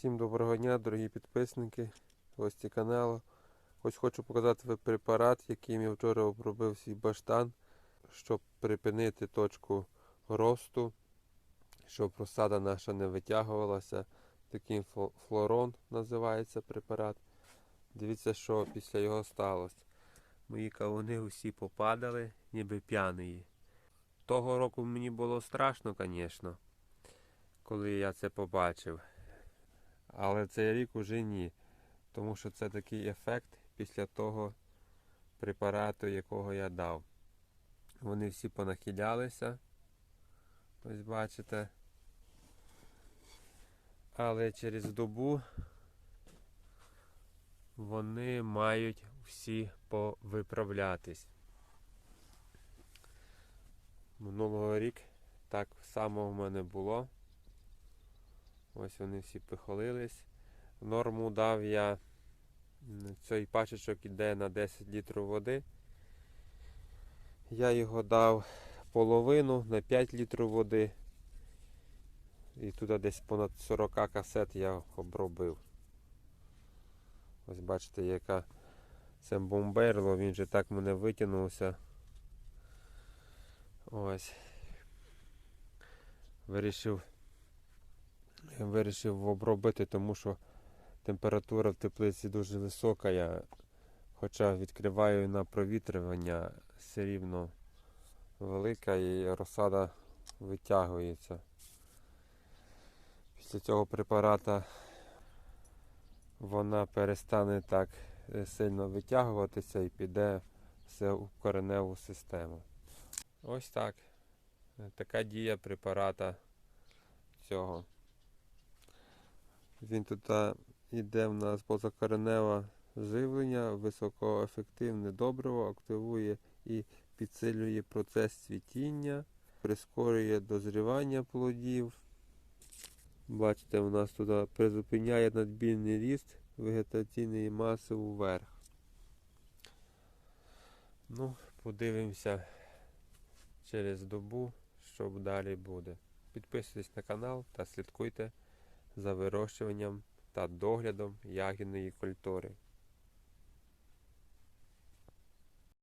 Всім доброго дня, дорогі підписники, гості каналу. Ось хочу показати препарат, яким я вчора обробив свій баштан, щоб припинити точку росту, щоб розсада наша не витягувалася. Такий флорон називається препарат. Дивіться, що після його сталося. Мої кавуни усі попадали, ніби п'яні. Того року мені було страшно, звісно, коли я це побачив. Але цей рік уже ні. Тому що це такий ефект після того препарату, якого я дав. Вони всі понахилялися. Ось бачите. Але через добу вони мають всі повиправлятись. Минулого рік так само в мене було. Ось вони всі пихолились. Норму дав я. Цей пачечок іде на 10 літрів води. Я його дав половину на 5 літрів води. І туди десь понад 40 касет я обробив. Ось бачите, яка це бомберло, він же так мене витягнувся. Ось. Вирішив вирішив обробити, тому що температура в теплиці дуже висока. Я, хоча відкриваю на провітрювання, все рівно велика і розсада витягується. Після цього препарата вона перестане так е, сильно витягуватися і піде все у кореневу систему. Ось так. Е, Така дія препарата цього. Він тут а, іде в нас позакореневе живлення, високоефективне добриво, активує і підсилює процес цвітіння, прискорює дозрівання плодів. Бачите, у нас тут призупиняє надбільний ріст вегетаційної маси вверх. Ну, подивимося через добу, що далі буде. Підписуйтесь на канал та слідкуйте за вирощуванням та доглядом ягідної культури.